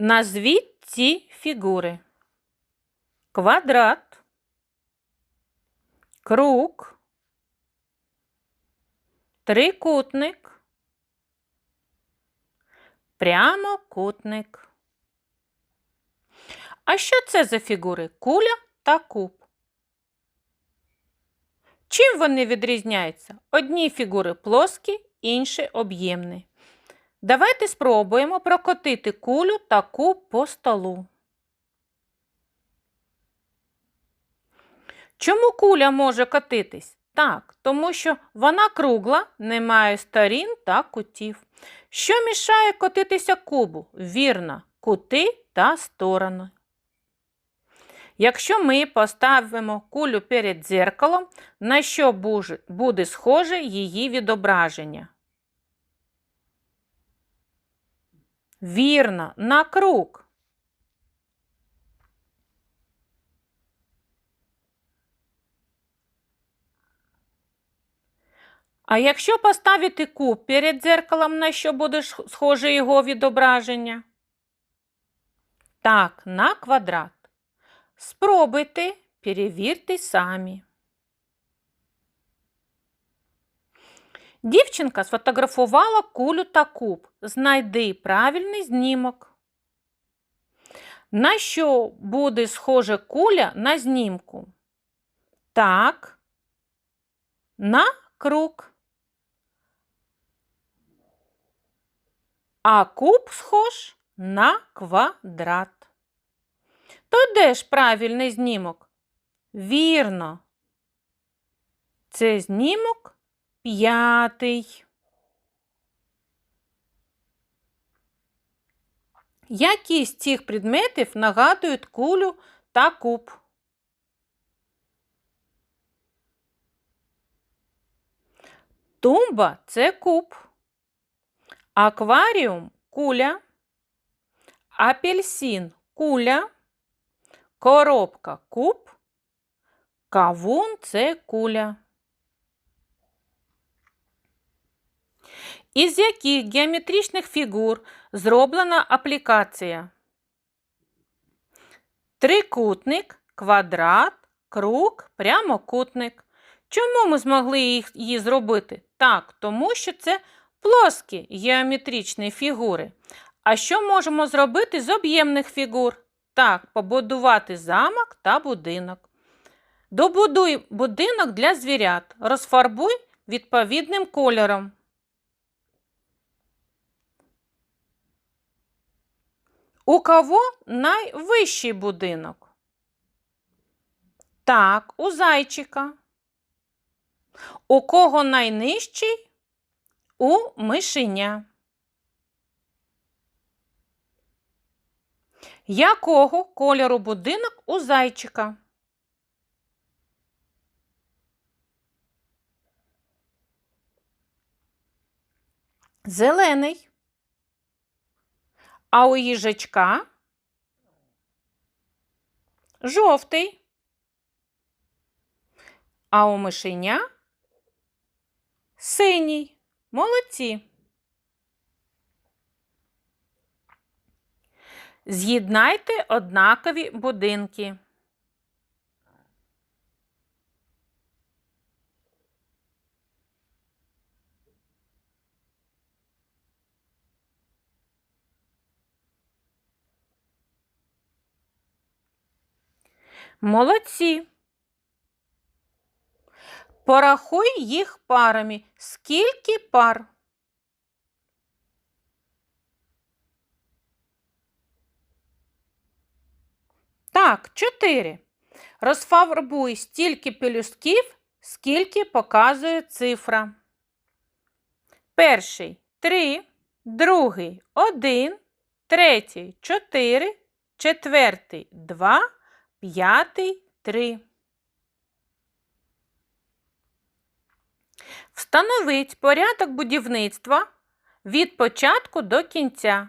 Назвіть ці фігури. Квадрат, круг, трикутник, прямокутник. А що це за фігури? Куля та куб. Чим вони відрізняються? Одні фігури плоскі, інші об'ємні. Давайте спробуємо прокотити кулю та куб по столу. Чому куля може котитись? Так, тому що вона кругла, не має сторін та кутів. Що мішає котитися кубу? Вірно, кути та сторони. Якщо ми поставимо кулю перед дзеркалом, на що буде схоже її відображення? Вірно, на круг. А якщо поставити куб перед дзеркалом, на що буде схоже його відображення? Так, на квадрат. Спробуйте, перевірте самі. Дівчинка сфотографувала кулю та куб. Знайди правильний знімок. На що буде схожа куля на знімку? Так, на круг. А куб схож на квадрат. То де ж правильний знімок? Вірно. Це знімок п'ятий. Які з цих предметів нагадують кулю та куб? Тумба це куб. Акваріум куля. Апельсин куля. Коробка куб. Кавун це куля. Із яких геометричних фігур зроблена аплікація? Трикутник, квадрат, круг, прямокутник. Чому ми змогли їх, її зробити? Так, тому що це плоскі геометричні фігури. А що можемо зробити з об'ємних фігур? Так, побудувати замок та будинок. Добудуй будинок для звірят. Розфарбуй відповідним кольором. У кого найвищий будинок? Так, у зайчика. У кого найнижчий? У мишеня. Якого кольору будинок у зайчика? Зелений. А у їжачка жовтий. А у мишеня синій. Молодці. З'єднайте однакові будинки. Молодці. Порахуй їх парами. Скільки пар? Так, чотири. Розфарбуй стільки пелюстків, скільки показує цифра. Перший три, другий один, третій чотири, четвертий два, п'ятий три. Встановить порядок будівництва від початку до кінця.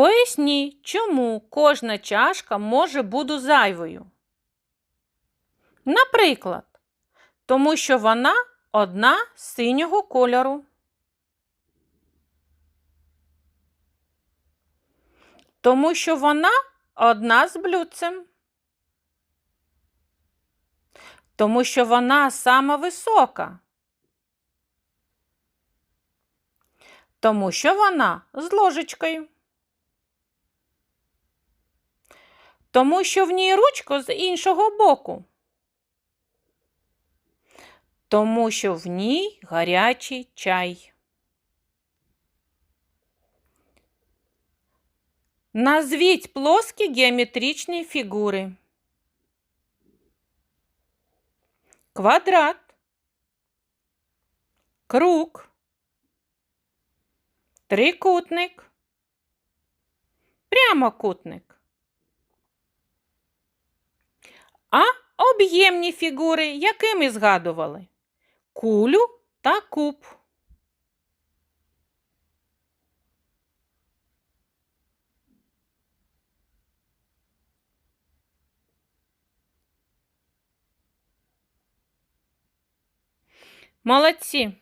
Поясніть, чому кожна чашка може бути зайвою. Наприклад, тому що вона одна синього кольору. Тому що вона одна з блюдцем. Тому що вона сама висока. Тому що вона з ложечкою. Тому що в ній ручка з іншого боку. Тому що в ній гарячий чай. Назвіть плоскі геометричні фігури. Квадрат, круг, трикутник, прямокутник. А об'ємні фігури, якими згадували? Кулю та куб. Молодці!